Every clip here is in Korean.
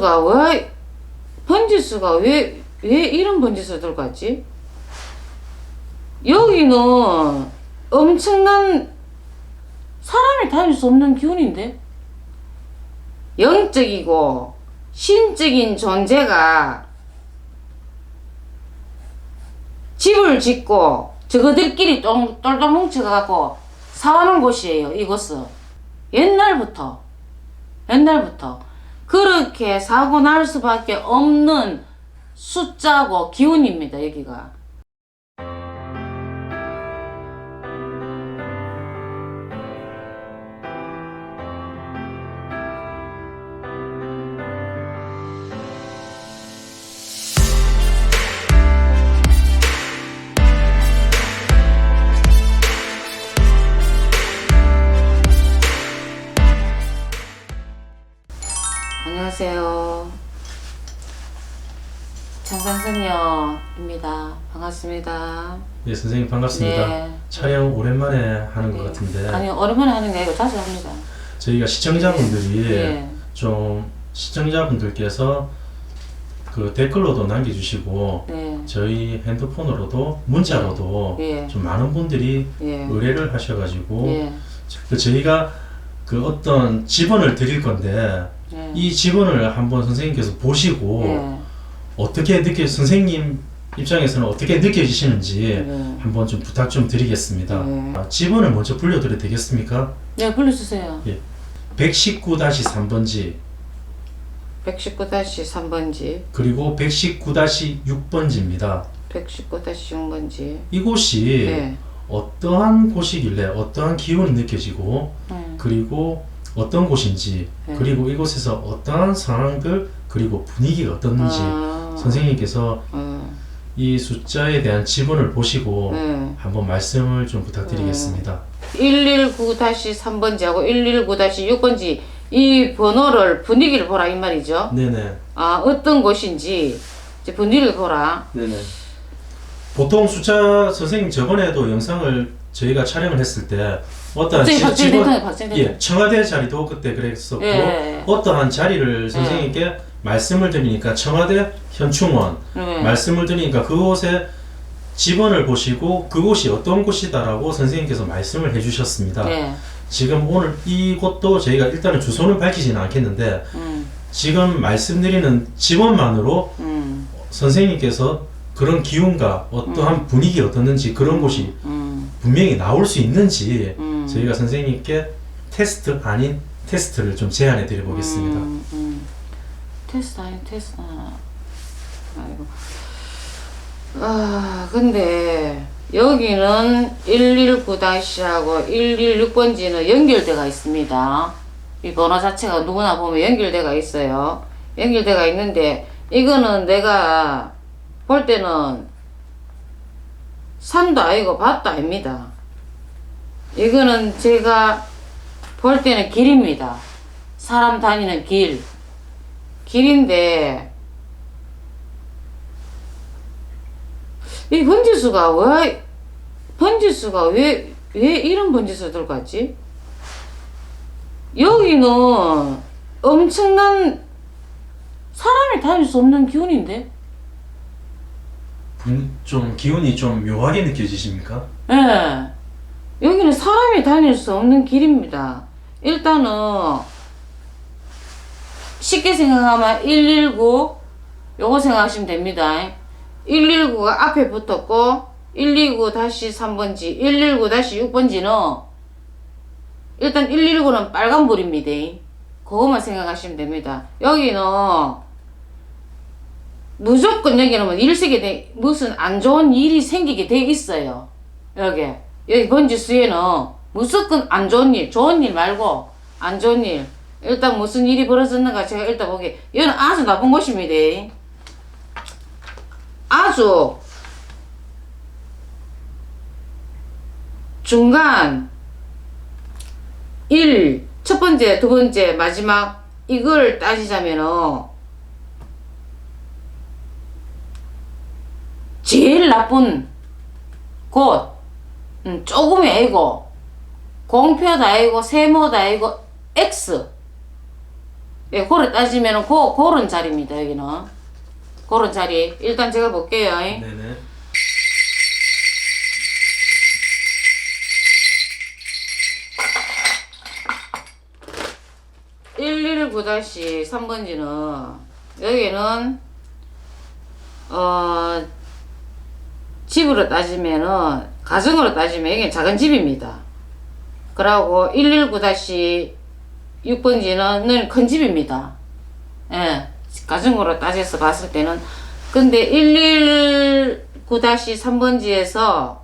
번지수가 왜 번지수가 왜 왜 이런 번지수가 들어갔지? 여기는 엄청난 사람이 다닐 수 없는 기운인데? 영적이고 신적인 존재가 집을 짓고 저거들끼리 똥- 똘똘 뭉쳐갖고 사는 곳이에요 이곳은. 옛날부터. 옛날부터 그렇게 사고 날 수밖에 없는 숫자고 기운입니다 여기가 안녕하세요 장상선녀입니다 반갑습니다 예, 선생님 반갑습니다. 네. 촬영 오랜만에 하는 것 네. 같은데 아니 오랜만에 하는 게 아니고 자주 합니다 저희가 시청자분들이 예. 좀 시청자분들께서 그 댓글로도 남겨주시고 네. 저희 핸드폰으로도 문자로도 예. 좀 많은 분들이 예. 의뢰를 하셔가지고 예. 그 저희가 그 어떤 지번을 드릴 건데 예. 이 지번을 한번 선생님께서 보시고 예. 어떻게 느껴 선생님 입장에서는 어떻게 느껴지시는지 네. 한번 좀 부탁 좀 드리겠습니다. 네. 아, 지번을 먼저 불려드려도 되겠습니까? 네, 불러주세요. 119-3번지 119-3번지, 그리고 119-6번지입니다. 119-6번지. 이곳이 네. 어떠한 곳이길래 어떠한 기운이 느껴지고 네. 그리고 어떤 곳인지 네. 그리고 이곳에서 어떠한 상황들 그리고 분위기가 어떻는지 아, 선생님께서 어, 이 숫자에 대한 지분을 보시고 네. 한번 말씀을 좀 부탁드리겠습니다. 119-3번지하고 119-6번지 이 번호를 분위기를 보라 이 말이죠. 네네. 아 어떤 곳인지 이제 분위기를 보라. 네네. 보통 숫자 선생님 저번에도 영상을 저희가 촬영을 했을 때 어떠한 박정희 지- 박정희 직원- 대통령 박정희 대통령. 예, 청와대 자리도 그때 그랬었고 예. 어떠한 자리를 선생님께 말씀을 드리니까 청와대 현충원 네. 말씀을 드리니까 그곳에 지번을 보시고 그곳이 어떤 곳이다라고 선생님께서 말씀을 해주셨습니다. 네. 지금 오늘 이곳도 저희가 일단은 주소는 밝히지는 않겠는데 음, 지금 말씀드리는 지번만으로 음, 선생님께서 그런 기운과 어떠한 분위기 어떻는지 그런 곳이 음, 분명히 나올 수 있는지 음. 저희가 선생님께 테스트 아닌 테스트를 좀 제안해 드려 보겠습니다. 음, 음. 테스트 아니 테스트 아이고 아 근데 여기는 119-하고 116번지는 연결대가 있습니다 이 번호 자체가 누구나 보면 연결대가 있어요 연결대가 있는데 이거는 내가 볼 때는 산도 아니고 밭도 아닙니다. 이거는 제가 볼 때는 길입니다. 사람 다니는 길. 길인데 이 번지수가 왜 번지수가 왜 왜 이런 번지수가 들어갔지? 여기는 엄청난 사람이 다닐 수 없는 기운인데 분- 좀 기운이 좀 묘하게 느껴지십니까? 예. 여기는 사람이 다닐 수 없는 길입니다. 일단은 쉽게 생각하면 119 요거 생각하시면 됩니다. 119가 앞에 붙었고 129-3번지 119-6번지는 일단 119는 빨간불입니다. 그것만 생각하시면 됩니다. 여기는 무조건 여기는 뭐 일색이 돼 무슨 안 좋은 일이 생기게 돼 있어요. 여기 여기 번지수에는 무조건 안 좋은 일 좋은 일 말고 안 좋은 일. 일단 무슨 일이 벌어졌는가 제가 일단 보기. 여기는 아주 나쁜 곳입니다. 아주 중간 1, 첫 번째, 두 번째, 마지막 이걸 따지자면은 제일 나쁜 곳 음, 조금이 아니고 공표도 아니고 세모도 아니고 X 예, 고래 따지면은 고, 고른 자리입니다, 여기는. 고른 자리. 일단 제가 볼게요. 네네. 일 119-3번지는 여기는 어 집으로 따지면은 가정으로 따지면 여기는 작은 집입니다. 그러고 119-6번지는 큰 집입니다. 예, 가정으로 따져서 봤을 때는 근데 119-3번지에서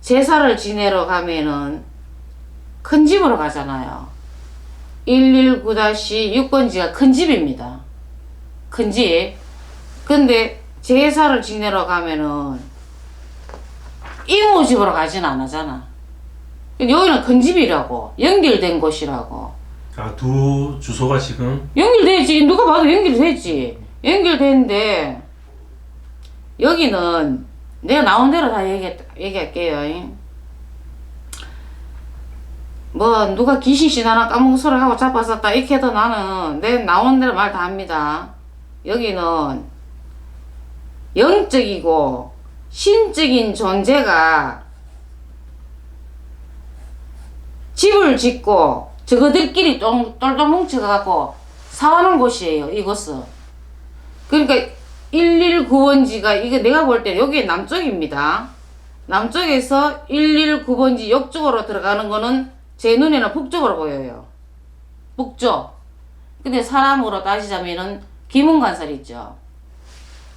제사를 지내러 가면은 큰 집으로 가잖아요. 119-6번지가 큰 집입니다. 큰 집. 근데 제사를 지내러 가면은 이모 집으로 가진 않았잖아. 여기는 큰 집이라고. 연결된 곳이라고. 아, 두 주소가 지금 연결되지. 누가 봐도 연결되지. 연결되는데 여기는 내가 나온 대로 다 얘기, 얘기할게요. 뭐 누가 귀신씨 나랑 까먹은 소리 하고 잡았었다 이렇게 해도 나는 내 나온 대로 말 다 합니다. 여기는 영적이고 신적인 존재가 집을 짓고 저거들끼리 똘- 똘똘 뭉쳐갖고 사는 곳이에요 이곳은. 그러니까 119번지가 이게 내가 볼 때 여기 남쪽입니다. 남쪽에서 119번지 옆쪽으로 들어가는 거는 제 눈에는 북쪽으로 보여요. 북쪽. 근데 사람으로 따지자면은 기문간살 있죠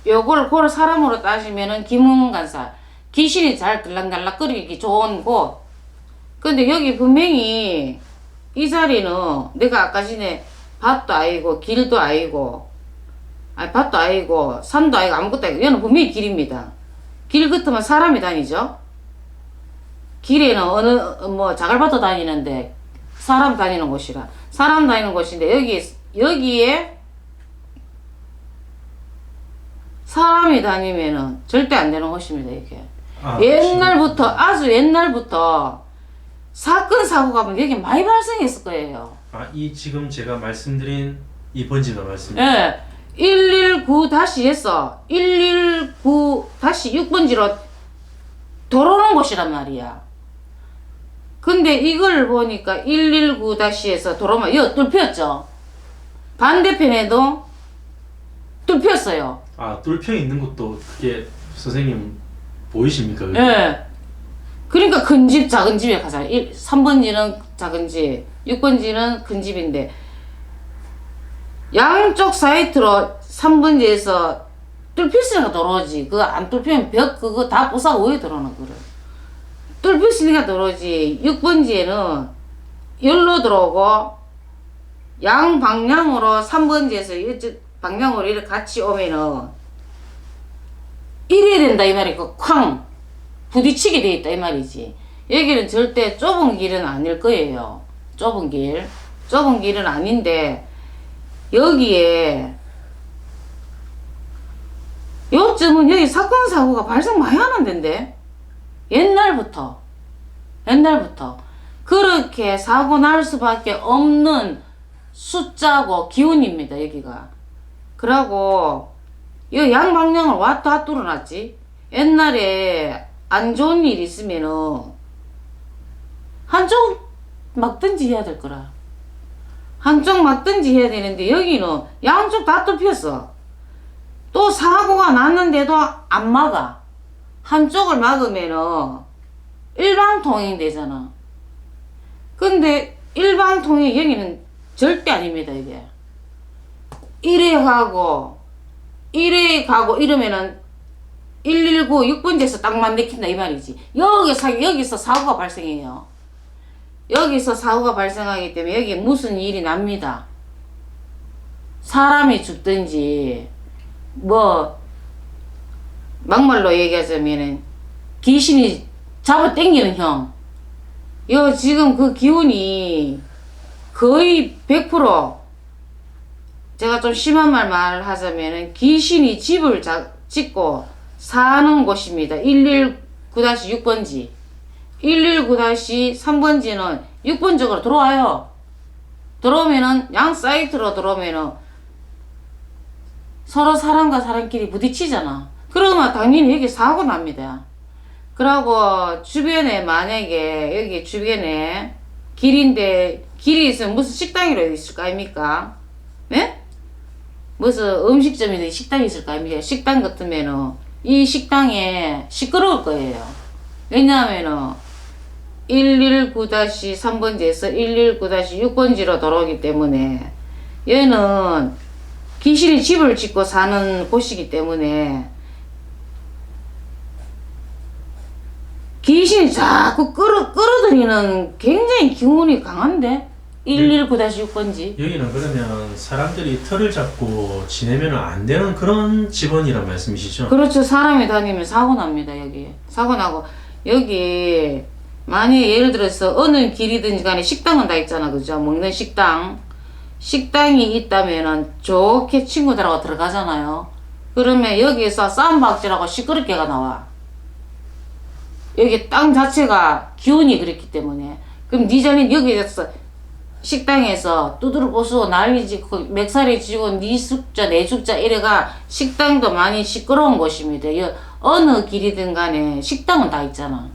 요걸 고를 사람으로 따지면은 기문간살 귀신이 잘 들락달락거리기 좋은 곳 근데 여기 분명히 이 자리는 내가 아까 전에 밭도 아니고 길도 아니고 아니 밭도 아니고 산도 아니고 아무것도 아니고 여기는 분명히 길입니다. 길 같으면 사람이 다니죠. 길에는 어느 뭐 자갈밭도 다니는데 사람 다니는 곳이라 사람 다니는 곳인데 여기 여기에 사람이 다니면은 절대 안 되는 곳입니다 이게. 아, 옛날부터 아주 옛날부터 사건 사고가 뭐 여기 많이 발생했을 거예요. 아, 이 지금 제가 말씀드린 이 번지가 말씀. 예. 119 다시 해서 119 다시 6번지로 돌아오는 곳이란 말이야. 근데 이걸 보니까 119 다시에서 돌아오면 이거 뚫혔죠. 반대편에도 뚫혔어요. 아, 뚫혀 있는 것도 그게 선생님 보이십니까? 그게? 예. 그러니까 큰 집, 작은 집에 가자. 1, 3번지는 작은 집, 6번지는 큰 집인데, 양쪽 사이트로 3번지에서 뚫혔으니까 들어오지. 그거 안 뚫히면 벽 그거 다 부사고 왜 들어오는 거를. 뚫혔으니까 들어오지. 6번지에는 열로 들어오고, 양 방향으로 3번지에서 이쪽 방향으로 이렇게 같이 오면은, 이래야 된다, 이 말이. 그 쾅! 부딪히게 돼 있다 이 말이지. 여기는 절대 좁은 길은 아닐 거예요. 좁은 길. 좁은 길은 아닌데 여기에 요즘은 여기 사건 사고가 발생 많이 하는 데인데 옛날부터 옛날부터 그렇게 사고 날 수밖에 없는 숫자고 기운입니다 여기가 그러고 이 양방향을 왔다 뚫어놨지 옛날에 안 좋은 일 있으면은 한쪽 막든지 해야 될 거라. 한쪽 막든지 해야 되는데 여기는 양쪽 다 뚫혔어. 또 사고가 났는데도 안 막아. 한쪽을 막으면은 일방통행 되잖아. 근데 일방통행 여기는 절대 아닙니다 이게. 이래 가고 이래 가고 이러면은 119 6번지에서 딱만 내킨다 이 말이지. 여기서 여기서 사고가 발생해요. 여기서 사고가 발생하기 때문에 여기 무슨 일이 납니다. 사람이 죽든지 뭐 막말로 얘기하자면은 귀신이 잡아 당기는 형. 요 지금 그 기운이 거의 100% 제가 좀 심한 말 말하자면은 귀신이 집을 자, 짓고 사는 곳입니다. 119-6번지. 119-3번지는 6번 쪽으로 들어와요. 들어오면은 양 사이트로 들어오면은 서로 사람과 사람끼리 부딪히잖아. 그러면 당연히 여기 사고 납니다. 그러고 주변에 만약에 여기 주변에 길인데 길이 있으면 무슨 식당이라도 있을 거 아닙니까? 네? 무슨 음식점이든 식당이 있을 거 아닙니까? 식당 같으면은 이 식당에 시끄러울 거예요. 왜냐하면은 119-3번지에서 119-6번지로 돌아오기 때문에 얘는 귀신이 집을 짓고 사는 곳이기 때문에 귀신이 자꾸 끌어, 끌어들이는 굉장히 기운이 강한데 119-6번지. 여기는 그러면 사람들이 털을 잡고 지내면 안 되는 그런 집원이란 말씀이시죠? 그렇죠. 사람이 다니면 사고 납니다 여기. 사고 나고. 여기 만약 예를 들어서 어느 길이든지 간에 식당은 다 있잖아 그죠? 먹는 식당. 식당이 있다면은 좋게 친구들하고 들어가잖아요. 그러면 여기에서 쌈박질하고 시끄럽게가 나와. 여기 땅 자체가 기운이 그렇기 때문에. 그럼 네 자는 여기에서 식당에서 두드러 보수 난리지 그 맥살이 지고 네 숙자 내 숙자 이래가 식당도 많이 시끄러운 곳입니다. 여, 어느 길이든 간에 식당은 다 있잖아.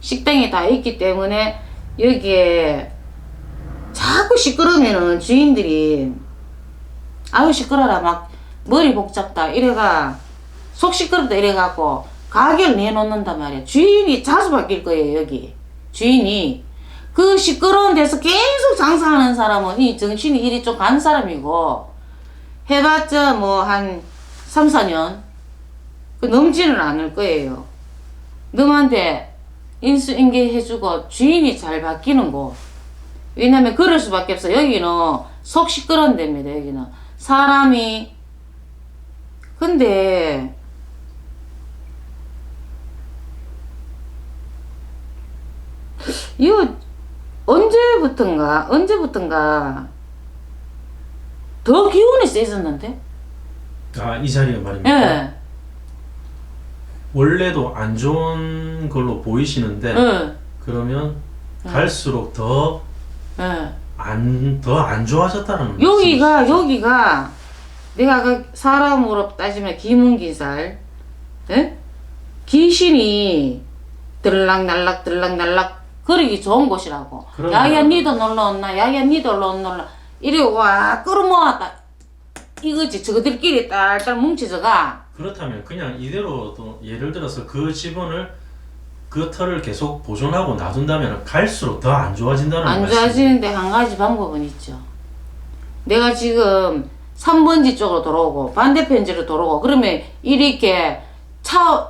식당이 다 있기 때문에 여기에 자꾸 시끄러우면은 주인들이 아유 시끄러라 막 머리 복잡다 이래가 속 시끄럽다 이래갖고 가게를 내놓는단 말이야. 주인이 자주 바뀔 거예요 여기 주인이 그 시끄러운 데서 계속 장사하는 사람은 이 정신이 이리 좀 간 사람이고 해봤자 뭐 한 3, 4년 그 넘지는 않을 거예요. 너한테 인수인계해주고 주인이 잘 바뀌는 곳. 왜냐면 그럴 수밖에 없어. 여기는 속 시끄러운 데입니다. 여기는 사람이 근데 이거 언제부턴가 언제부턴가 더 기운이 세졌는데 아, 이 자리가 말입니까? 예, 원래도 안 좋은 걸로 보이시는데 예, 그러면 갈수록 더 예. 안 더 안 좋아졌다는 여기가 여기가 내가 그 사람으로 따지면 기문기살 예? 귀신이 들락날락 들락날락 그러기 좋은 곳이라고. 야야 니도 놀러 온나? 야야 니도 놀러 온나? 이리 와 끌어모았다. 이거지 저들끼리 딸딸 뭉치져가. 그렇다면 그냥 이대로 또 예를 들어서 그 집원을 그 털을 계속 보존하고 놔둔다면 갈수록 더 안 좋아진다는 안 말씀. 좋아지는데 한 가지 방법은 있죠. 내가 지금 3번지 쪽으로 돌아오고 반대편지로 돌아오고 그러면 이렇게 차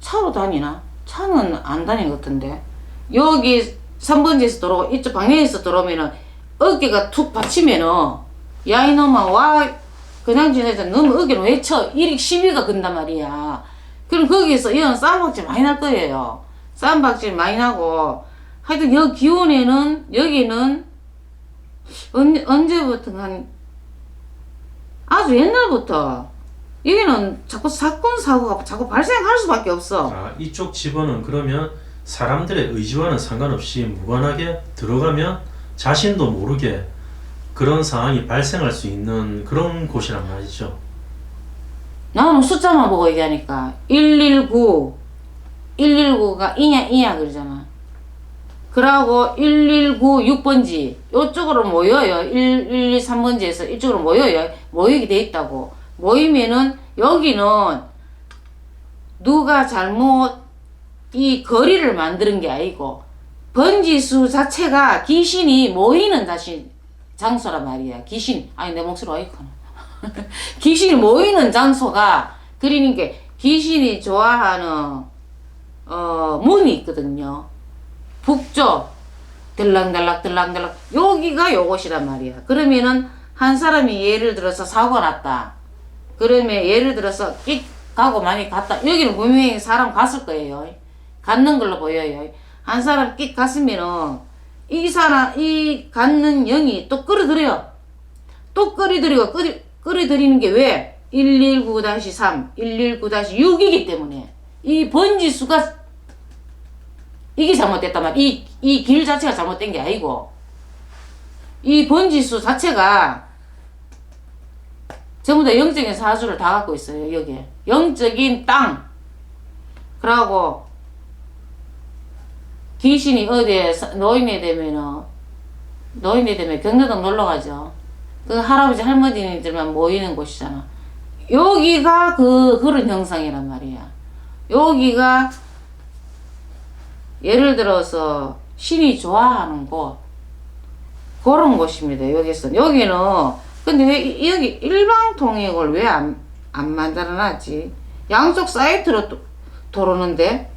차로 다니나? 차는 안 다니는 것 같은데 여기 3번지에서 돌아오고 이쪽 방향에서 돌아오면은 어깨가 툭 받치면은 야 이놈아 와 그냥 지내자 너무 어깨를 왜 쳐? 이리 시비가 건단 말이야 그럼 거기에서 이런 싸움박질 많이 날 거예요 싸움박질 많이 나고 하여튼 여기 기온에는 여기는 언, 언제부터 한 아주 옛날부터 여기는 자꾸 사건 사고가 자꾸 발생할 수밖에 없어. 아, 이쪽 집원은 그러면 사람들의 의지와는 상관없이 무관하게 들어가면 자신도 모르게 그런 상황이 발생할 수 있는 그런 곳이란 말이죠. 나는 숫자만 보고 얘기하니까 119 119가 이냐 이냐 그러잖아. 그러고 119 6번지 이쪽으로 모여요. 112 3번지에서 이쪽으로 모여요. 모이게 돼 있다고. 모이면은 여기는 누가 잘못 이 거리를 만드는 게 아니고 번지수 자체가 귀신이 모이는 다시 장소란 말이야. 귀신 아니 내 목소리 어이구나. 귀신이 모이는 장소가 그러는 게 귀신이 좋아하는 어 문이 있거든요. 북쪽 들락달락 들락달락 여기가 요것이란 말이야. 그러면은 한 사람이 예를 들어서 사고 났다. 그러면 예를 들어서 끽 가고 많이 갔다. 여기는 분명히 사람 갔을 거예요. 갔는 걸로 보여요. 한 사람 끽 갔으면은 이 사람 이 갔는 영이 또 끌어들여. 또 끌어들이고 끌어, 끌어들이는 게 왜? 119-3, 119-6이기 때문에 이 번지수가 이게 잘못됐단 말이야. 이, 이길 자체가 잘못된 게 아니고 이 번지수 자체가 전부 다 영적인 사주를 다 갖고 있어요 여기에 영적인 땅 그러고 귀신이 어디에 사- 노인이 되면은 노인이 되면 경로당 놀러 가죠 그 할아버지 할머니들만 모이는 곳이잖아 여기가 그 그런 형상이란 말이야 여기가 예를 들어서 신이 좋아하는 곳 그런 곳입니다. 여기서 여기는 근데 왜 이- 여기 일방 통행을 왜 안 안 만들어놨지? 양쪽 사이트로 도, 도로는데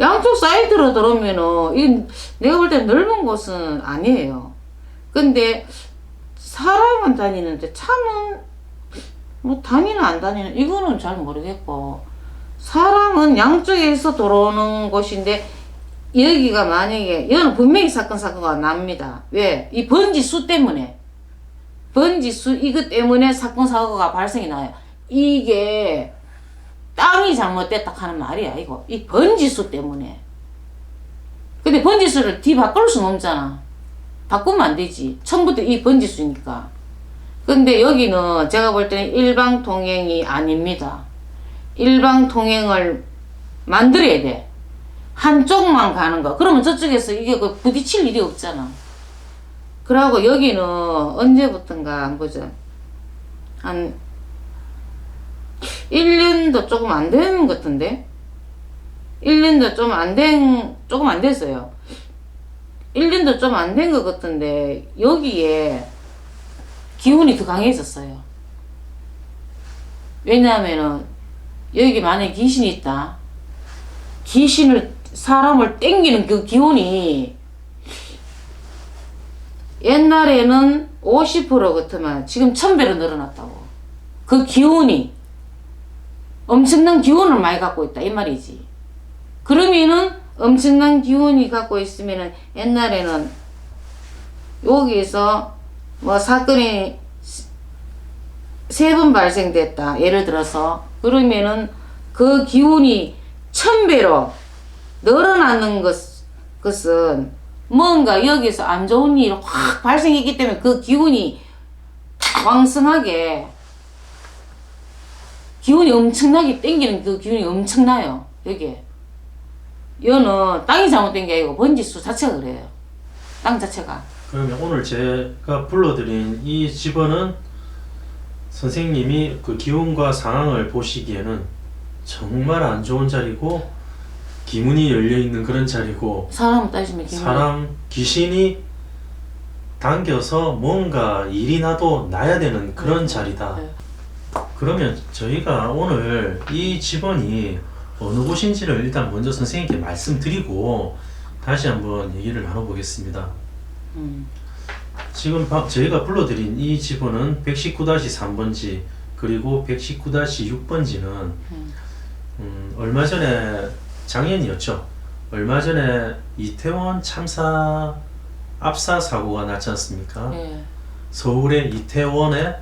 양쪽 사이트로 들어오면은 이 내가 볼 때 넓은 곳은 아니에요. 근데 사람은 다니는데 차는 뭐 다니는 안 다니는 이거는 잘 모르겠고 사람은 양쪽에서 들어오는 곳인데 여기가 만약에 여기는 분명히 사건 사고가 납니다. 왜? 이 번지 수 때문에 번지 수 이것 때문에 사건 사고가 발생이 나요. 이게 땅이 잘못됐다 하는 말이야 이거 이 번지 수 때문에. 근데 번지 수를 뒤 바꿀 수는 없잖아. 바꾸면 안 되지. 처음부터 이 번지 수니까. 근데 여기는 제가 볼 때는 일방 통행이 아닙니다. 일방 통행을 만들어야 돼. 한쪽만 가는 거. 그러면 저쪽에서 이게 그 부딪힐 일이 없잖아. 그러고 여기는 언제부턴가 안 보자. 한 1년도 조금 안된것 같은데? 1년도 좀 안 된, 조금 안 됐어요. 1년도 좀 안 된 것 같은데, 여기에 기운이 더 강해졌어요. 왜냐하면은, 여기 만약에 귀신이 있다. 귀신을 사람을 땡기는 그 기운이 옛날에는 50% 같으면 지금 1000배로 늘어났다고. 그 기운이 엄청난 기운을 많이 갖고 있다 이 말이지. 그러면은 엄청난 기운이 갖고 있으면은 옛날에는 여기서 뭐 사건이 세 번 발생됐다. 예를 들어서 그러면은 그 기운이 천 배로 늘어나는 것, 것은 뭔가 여기서 안 좋은 일이 확 발생했기 때문에 그 기운이 왕성하게 기운이 엄청나게 땡기는 그 기운이 엄청나요. 여기에. 여는 땅이 잘못된 게 아니고 번지수 자체가 그래요. 땅 자체가. 그러면 오늘 제가 불러드린 이 집원은 선생님이 그 기운과 상황을 보시기에는 정말 안 좋은 자리고 기문이 열려 있는 그런 자리고 사람 따지면 기분. 사람 귀신이 당겨서 뭔가 일이 나도 나야 되는 그런 자리다. 네. 그러면 저희가 오늘 이 집원이 어느 곳인지를 일단 먼저 선생님께 말씀드리고 다시 한번 얘기를 나눠보겠습니다. 음. 지금 바- 저희가 불러드린 이 집원은 119-3번지 그리고 119-6번지는 음, 얼마 전에 작년이었죠. 얼마 전에 이태원 참사 압사 사고가 났지 않습니까? 예. 서울의 이태원의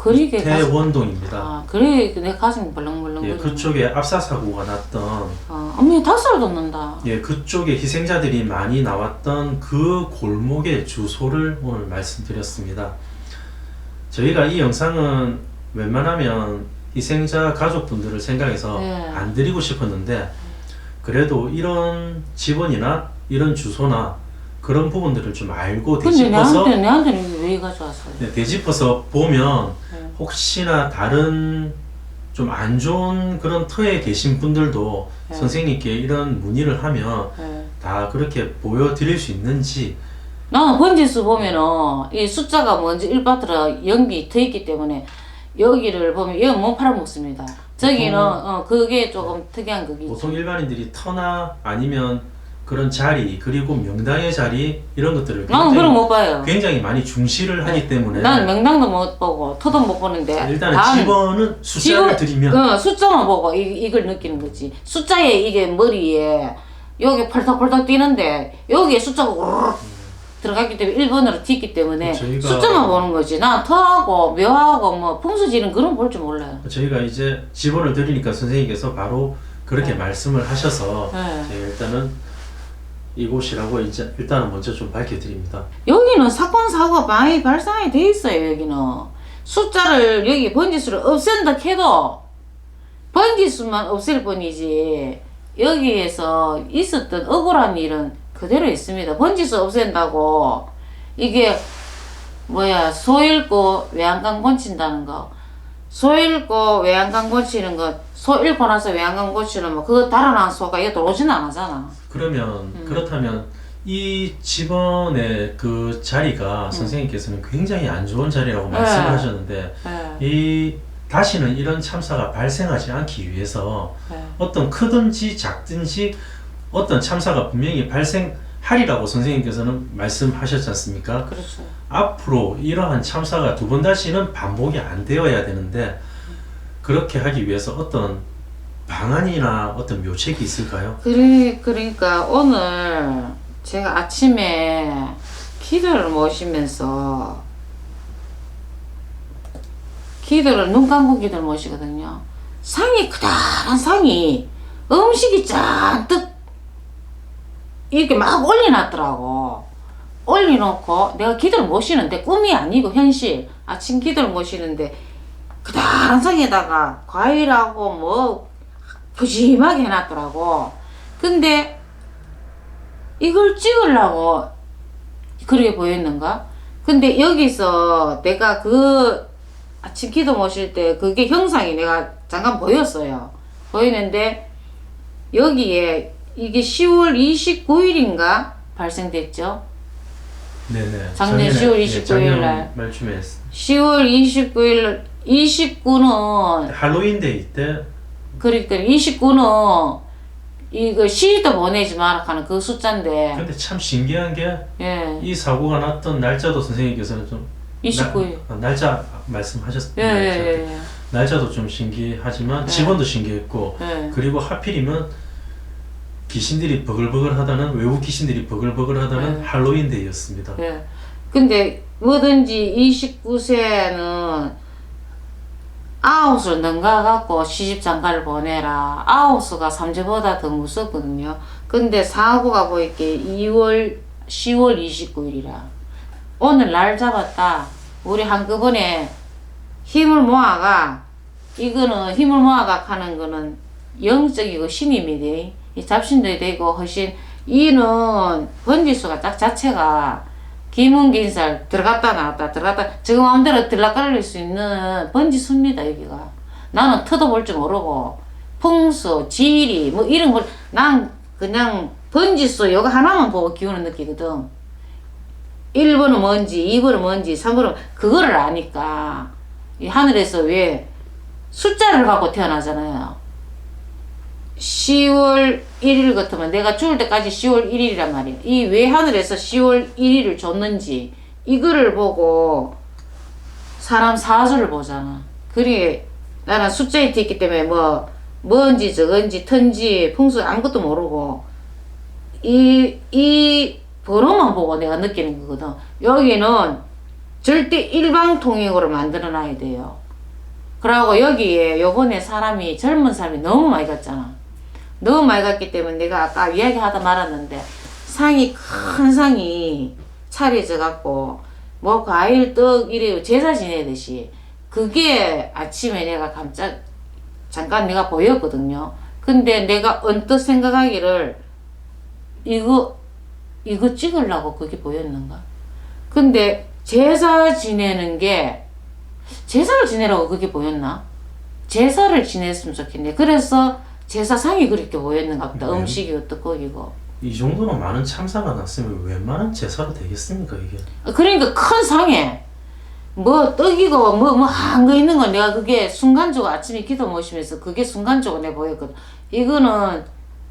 그러게 가슴, 이태원동입니다. 아, 그래 내 가슴이 벌렁벌렁 예, 거리네. 그쪽에 압사 사고가 났던 아, 어머니 닭살 돋는다. 예, 그쪽에 희생자들이 많이 나왔던 그 골목의 주소를 오늘 말씀드렸습니다. 저희가 이 영상은 웬만하면 희생자 가족분들을 생각해서 네. 안 드리고 싶었는데 그래도 이런 지번이나 이런 주소나 그런 부분들을 좀 알고 근데 되짚어서 내한테 내한테는 왜 가져왔어요? 네, 되짚어서 보면 네. 혹시나 다른 좀 안 좋은 그런 터에 계신 분들도 네. 선생님께 이런 문의를 하면 네. 다 그렇게 보여드릴 수 있는지 나는 번지수 보면은 이 숫자가 먼저 1파트로 연기 돼 있기 때문에 여기를 보면 여기 못 팔아먹습니다. 저기는 보통- 어, 그게 조금 특이한 거기 보통 일반인들이 터나 아니면 그런 자리 그리고 명당의 자리 이런 것들을 나는 그런 거 못 봐요. 굉장히 많이 중시를 하기 때문에 난 명당도 못 보고 터도 못 보는데 일단은 단 집어는 숫자를 드리면 어, 숫자만 보고 이, 이걸 느끼는 거지. 숫자에 이게 머리에 여기 펄떡펄떡 뛰는데 여기에 숫자가 우르르 들어갔기 때문에 1번으로 튀기 때문에 저희가- 숫자만 보는 거지. 난 터하고 묘하고 뭐 풍수지는 그런 볼줄 몰라요. 저희가 이제 집어를 드리니까 선생님께서 바로 그렇게 네. 말씀을 하셔서 네. 제가 일단은 이곳이라고 이제 일단은 먼저 좀 밝혀드립니다. 여기는 사건 사고가 많이 발생이 돼 있어요 여기는. 숫자를 여기 번지수를 없앤다 해도 번지수만 없앨 뿐이지 여기에서 있었던 억울한 일은 그대로 있습니다. 번지수 없앤다고. 이게 뭐야 소 잃고 외양간 고친다는 거소 잃고 외양간 고치는 거소 잃고 나서 외양간 고치는 뭐 그거 달아난 소가 여기 들어오지는 않았잖아 그러면 음. 그렇다면 이 집원의 그 자리가 선생님께서는 굉장히 안 좋은 자리라고 음. 네. 말씀을 하셨는데 예, 이 다시는 이런 참사가 발생하지 않기 위해서 예. 어떤 크든지 작든지 어떤 참사가 분명히 발생하리라고 선생님께서는 말씀하셨지 않습니까? 그렇죠 앞으로 이러한 참사가 두 번 다시는 반복이 안 되어야 되는데 그렇게 하기 위해서 어떤 방안이나 어떤 묘책이 있을까요? 그래, 그러니까 오늘 제가 아침에 기도를 모시면서 기도를 눈 감고 기도를 모시거든요. 상이 크다란 상이 음식이 잔뜩 이렇게 막 올려놨더라고. 올려놓고 내가 기도를 모시는데 꿈이 아니고 현실 아침 기도를 모시는데 그다란 상에다가 과일하고 뭐 푸짐하게 해놨더라고. 근데 이걸 찍으려고 그렇게 보였는가? 근데 여기서 내가 그 아침 기도 모실 때 그게 형상이 내가 잠깐 보였어요. 보이는데 여기에 이게 10월 29일인가 발생됐죠? 네네. 작년 작년에, 10월 예, 29일 작년 날. 말쯤에 10월 29일 29는 할로윈데이 때 그러니까 29는 이거 시도 보내지 마라 하는 그 숫자인데 근데 참 신기한 게이예 사고가 났던 날짜도 선생님께서는 좀 29일 나- 날짜 말씀하셨습니다. 예, 예, 날짜도 좀 신기하지만 네. 직원도 신기했고 예, 예. 그리고 하필이면 귀신들이 버글버글 하다는 외국 귀신들이 버글버글 하다는 네. 할로윈데이였습니다. 예. 근데 뭐든지 29세는 아웃을 넘가갖고 시집 장가를 보내라. 아웃수가 삼재보다 더 무섭거든요. 근데 사고가 보이게 2월 10월 29일이라. 오늘 날 잡았다. 우리 한꺼번에 힘을 모아가 이거는 힘을 모아가 하는 거는 영적이고 신임이 돼. 이 잡신도 되고 훨씬 이는 번지수가 딱 자체가 김은긴살 들어갔다 나왔다 들어갔다. 지금 마음대로 들락거릴 수 있는 번지수입니다 여기가. 나는 터도 볼 줄 모르고 풍수 지리 뭐 이런 걸 난 그냥 번지수 이거 하나만 보고 기운을 느끼거든. 1번은 뭔지 2번은 뭔지 3번은 그거를 아니까. 이 하늘에서 왜 숫자를 갖고 태어나잖아요 10월 1일 같으면 내가 죽을 때까지 10월 1일이란 말이야. 이 왜 하늘에서 10월 1일을 줬는지 이거를 보고 사람 사주를 보잖아. 그래 나는 숫자에 있기 때문에 뭐 뭔지 저건지 턴지 풍수 아무것도 모르고 이 이 번호만 보고 내가 느끼는 거거든. 여기는 절대 일방통행으로 만들어 놔야 돼요. 그러고 여기에 요번에 사람이 젊은 사람이 너무 많이 갔잖아. 너무 갔기 때문에 내가 아까 이야기하다 말았는데 상이 큰 상이 차려져 갖고 뭐 과일 떡 이래 제사 지내듯이 그게 아침에 내가 깜짝 잠깐 내가 보였거든요. 근데 내가 언뜻 생각하기를 이거 이거 찍으려고 그게 보였는가? 근데 제사 지내는 게 제사를 지내라고 그게 보였나? 제사를 지냈으면 좋겠네. 그래서 제사상이 그렇게 보였는가 보다. 네. 음식이 어떻고 이거. 이 정도로 많은 참사가 났으면 웬만한 제사로 되겠습니까 이게? 그러니까 큰 상에 뭐 떡이고 뭐 뭐 한 거 있는 건 내가 그게 순간적으로 아침에 기도 모시면서 그게 순간적으로 내가 보였거든. 이거는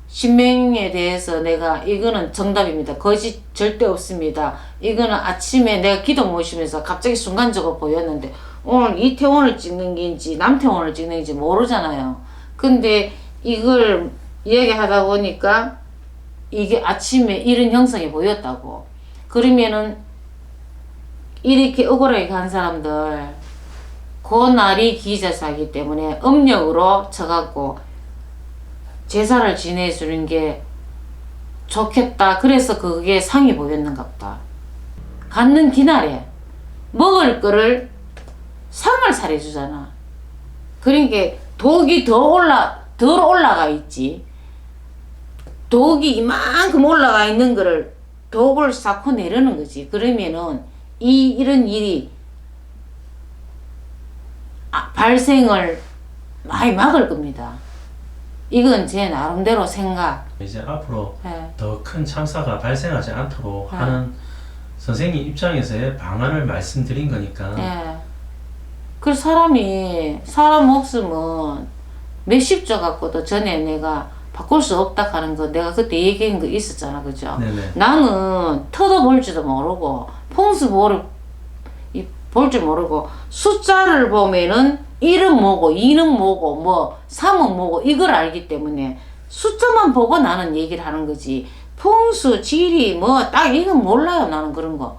신명에 대해서 내가 이거는 정답입니다. 거짓 절대 없습니다. 이거는 아침에 내가 기도 모시면서 갑자기 순간적으로 보였는데 오늘 이태원을 찍는 게인지 남태원을 찍는 게인지 모르잖아요. 근데 이걸 이야기하다 보니까 이게 아침에 이런 형성이 보였다고. 그러면은 이렇게 억울하게 간 사람들 그 날이 기자사기 때문에 음력으로 쳐갖고 제사를 지내주는 게 좋겠다. 그래서 그게 상이 보였는가 보다. 갖는 기날에 먹을 거를 상을 차려주잖아. 그러니까 독이 더 올라 덜 올라가 있지. 독이 이만큼 올라가 있는 거를 독을 쌓고 내려는 거지. 그러면은 이 이런 일이 아, 발생을 많이 막을 겁니다. 이건 제 나름대로 생각. 이제 앞으로 예. 더큰 참사가 발생하지 않도록 네. 하는 선생님 입장에서의 방안을 말씀드린 거니까 예. 그 사람이 사람 목숨은 몇십 조 갖고도 전에 내가 바꿀 수 없다 하는 거 내가 그때 얘기한 거 있었잖아, 그죠? 네네. 나는 터도 줄도 모르고 풍수 볼을 볼줄 모르고 숫자를 보면은 1은 뭐고 2는 뭐고 뭐 3은 뭐고 이걸 알기 때문에 숫자만 보고 나는 얘기를 하는 거지. 풍수 지리 뭐 딱 이건 몰라요 나는 그런 거.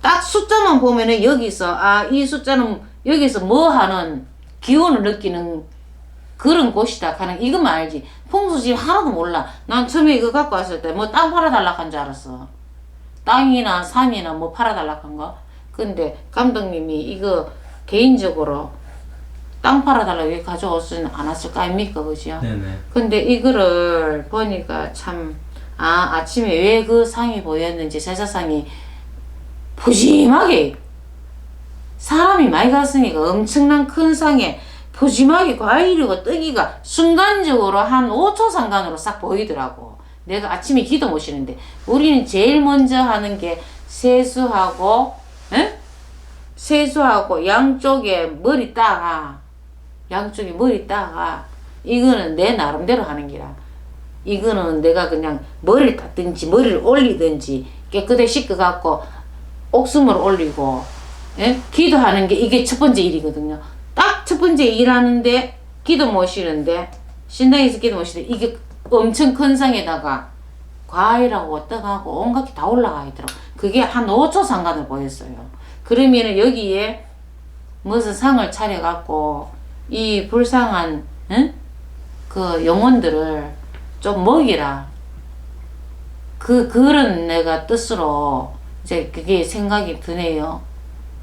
딱 숫자만 보면은 여기서 아 이 숫자는 여기서 뭐 하는 기운을 느끼는 그런 곳이다. 하는 이것만 알지? 풍수지리 하나도 몰라. 난 처음에 이거 갖고 왔을 때 뭐 땅 팔아달라 한 줄 알았어. 땅이나 산이나 뭐 팔아달라 한 거. 근데 감독님이 이거 개인적으로 땅 팔아달라고 이렇게 가져오지는 않았을 거 아닙니까, 그죠? 네네. 근데 이거를 보니까 참, 아, 아침에 왜 그 상이 보였는지, 제사상이 푸짐하게, 사람이 많이 갔으니까 엄청난 큰 상에 푸짐하게 과일이고 떡이가 순간적으로 한 5초 상간으로 싹 보이더라고. 내가 아침에 기도 모시는데, 우리는 제일 먼저 하는 게 세수하고, 에? 세수하고 양쪽에 머리 따가, 양쪽에 머리 따가, 이거는 내 나름대로 하는 기라. 이거는 내가 그냥 머리를 닦든지 머리를 올리든지 깨끗하게 씻어갖고 옥수물 올리고 예? 기도하는 게 이게 첫 번째 일이거든요. 딱 첫 번째 일하는데 기도 모시는데 신당에서 기도 모시는데 이게 엄청 큰 상에다가 과일하고 떡하고 온갖 게 다 올라가 있더라고. 그게 한 5초 상간을 보였어요. 그러면은 여기에 무슨 상을 차려갖고 이 불쌍한 응? 그 영혼들을 좀 먹이라. 그 그런 내가 뜻으로 이제 그게 생각이 드네요.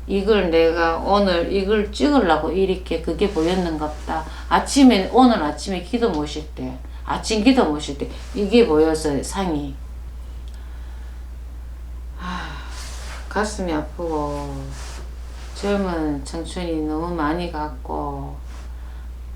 이걸 내가 오늘 이걸 찍으려고 이렇게 그게 보였는가 보다. 아침에 오늘 아침에 기도 모실 때 아침 기도 모실 때 이게 보여서 상이 아, 가슴이 아프고 젊은 청춘이 너무 많이 갔고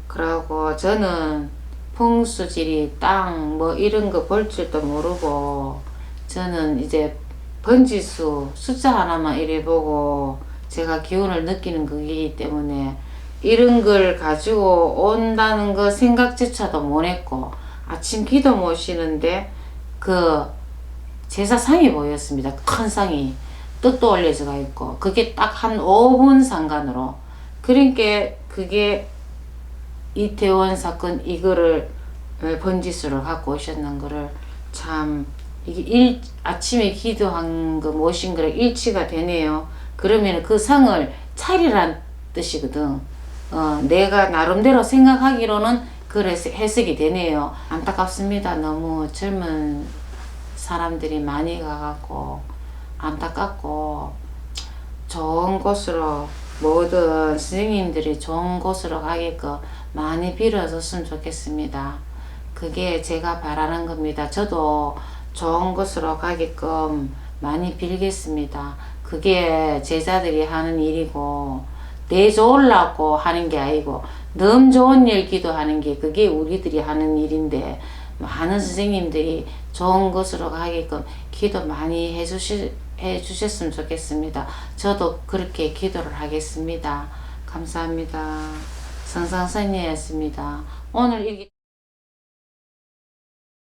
그러고 저는 풍수지리 땅 뭐 이런 거 볼 줄도 모르고 저는 이제 번지수 숫자 하나만 이래 보고 제가 기운을 느끼는 거기 때문에 이런 걸 가지고 온다는 거 생각조차도 못 했고 아침 기도 모시는데 그 제사상이 보였습니다. 큰 상이 떡도 올려져가 있고 그게 딱 한 5분 상간으로 그러니까 그게 이태원 사건 이거를 어, 번지수를 갖고 오셨는 거를 참 이게 일 아침에 기도한 거 모신 거랑 일치가 되네요. 그러면 그 상을 차리란 뜻이거든. 어, 내가 나름대로 생각하기로는 그래서 해석이 되네요. 안타깝습니다. 너무 젊은 사람들이 많이 가갖고 안타깝고 좋은 곳으로 모든 선생님들이 좋은 곳으로 가게끔 많이 빌어줬으면 좋겠습니다. 그게 제가 바라는 겁니다. 저도 좋은 곳으로 가게끔 많이 빌겠습니다. 그게 제자들이 하는 일이고 내 좋으려고 하는 게 아니고 너무 좋은 일 기도하는 게 그게 우리들이 하는 일인데 많은 선생님들이 좋은 곳으로 가게끔 기도 많이 해주시, 해주셨으면 좋겠습니다. 저도 그렇게 기도를 하겠습니다. 감사합니다. 성상선녀였습니다. 오늘 이렇게